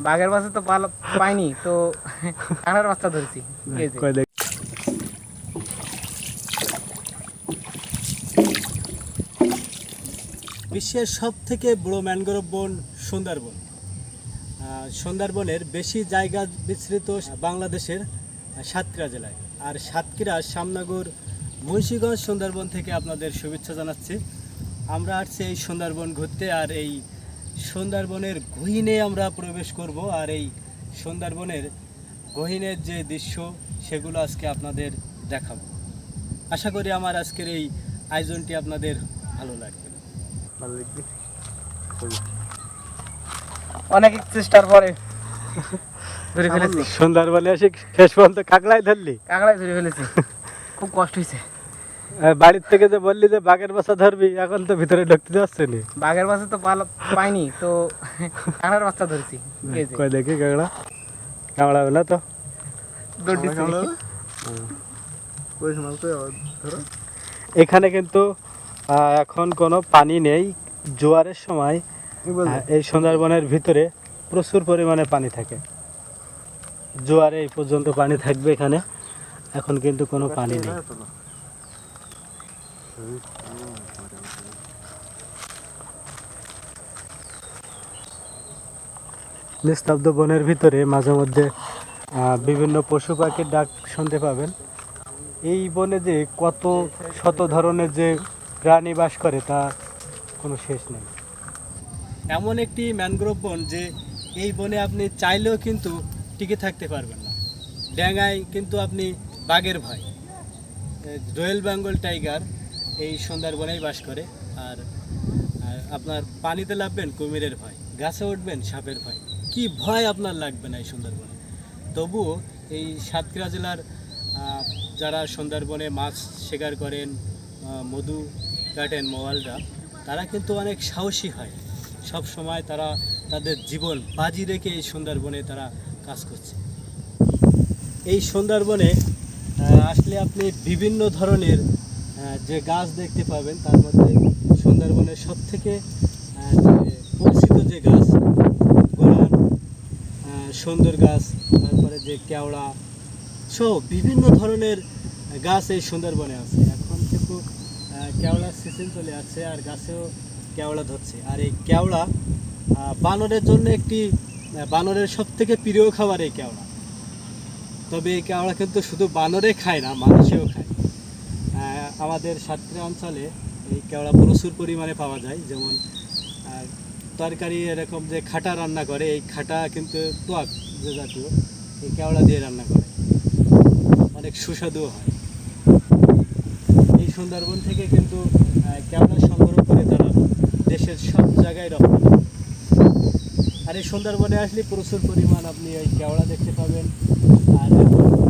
বাঘের বাচ্চা তো পাইনি তো কাঁকড়ার বাচ্চা ধরেছি। বিশ্বের সব থেকে বড় ম্যানগ্রোভ বন সুন্দরবন। আহ, সুন্দরবনের বেশি জায়গা বিস্তৃত বাংলাদেশের সাতক্ষীরা জেলায়। আর সাতক্ষীরা শ্যামনগর মুন্সিগঞ্জ সুন্দরবন থেকে আপনাদের শুভেচ্ছা জানাচ্ছি। আমরা আসছি এই সুন্দরবন ঘুরতে আর এই সুন্দরবনের গহীনে আমরা প্রবেশ করব আর এই সুন্দরবনের গহীনের যে দৃশ্য সেগুলো আজকে আপনাদের দেখাবো। আশা করি আমার আজকের এই আয়োজনটি আপনাদের ভালো লাগবে। অনেক চেষ্টার পরে। ধরে ফেলেছি সুন্দরবনে এসে শেষ পর্যন্ত কাকড়াই ধরলি? কাঁকড়াই ধরে ফেলেছি। খুব কষ্ট হয়েছে। বাড়ির থেকে যে বললি যে বাঘের বাসা ধরবি এখন তো ভিতরে ঢুকতে যাচ্ছে নি। বাঘের বাচ্চা তো পাল- পাইনি তো কাঁকড়ার বাচ্চা ধরেছি। কই দেখি কাকড়া। কামড়াবে না তো। দৌড় এখানে কিন্তু আহ, এখন কোনো পানি নেই। জোয়ারের সময় এই সুন্দরবনের ভিতরে প্রচুর পরিমাণে পানি থাকে। জোয়ারে এই পর্যন্ত পানি থাকবে এখানে। এখন কিন্তু কোনো পানি নেই। নিস্তব্ধ বনের ভিতরে মাঝে মধ্যে বিভিন্ন পশু পাখির ডাক শুনতে পাবেন। এই বনে যে কত শত ধরনের যে প্রাণী বাস করে, তা কোনো শেষ নেই। এমন একটি ম্যানগ্রোভ বন যে এই বনে আপনি চাইলেও কিন্তু টিকে থাকতে পারবেন না। ড্যাঙায় কিন্তু আপনি বাঘের ভয়। রয়্যাল বেঙ্গল টাইগার এই সুন্দরবনেই বাস করে। আর আপনার পানিতে লাভবেন কুমিরের ভয়, গাছে উঠবেন সাপের ভয়। কি ভয় আপনার লাগবে না এই সুন্দরবনে তবুও এই সাতক্ষীরা জেলার যারা সুন্দরবনে মাছ শিকার করেন মধু কাটেন মোয়ালরা, তারা কিন্তু অনেক সাহসী হয়। সব সময় তারা তাদের জীবন বাজি রেখে এই সুন্দরবনে তারা কাজ করছে। এই সুন্দরবনে আসলে আপনি বিভিন্ন ধরনের যে গাছ দেখতে পাবেন, তার মধ্যে সুন্দরবনের সব থেকে পরিচিত যে গাছ, গোলান সুন্দর গাছ, তারপরে যে কেওড়া সহ বিভিন্ন ধরনের গাছ এই সুন্দরবনে আছে। এখন কিন্তু কেওড়ার সিজন চলে আসছে আর গাছেও কেওড়া ধরছে। আর এই কেওড়া বানরের জন্য একটি বানরের সব থেকে প্রিয় খাবার এই কেওড়া। তবে এই কেওড়া কিন্তু শুধু বানরে খায় না, মানুষেও খায়। আমাদের সাতক্ষীরা অঞ্চলে এই কেওড়া প্রচুর পরিমাণে পাওয়া যায়। যেমন তরকারি এরকম যে খাটা রান্না করে, এই খাটা কিন্তু টক যে জাতীয়, এই কেওড়া দিয়ে রান্না করে। অনেক সুস্বাদুও হয়। এই সুন্দরবন থেকে কিন্তু কেওড়া সংগ্রহ করে তারা দেশের সব জায়গায় রপ্তানি আর এই সুন্দরবনে আসলে প্রচুর পরিমাণ আপনি এই কেওড়া দেখতে পাবেন। আর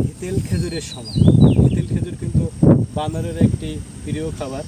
হিতেল খেজুরের সময়। হিতেল খেজুর কিন্তু বানরের একটি প্রিয় খাবার।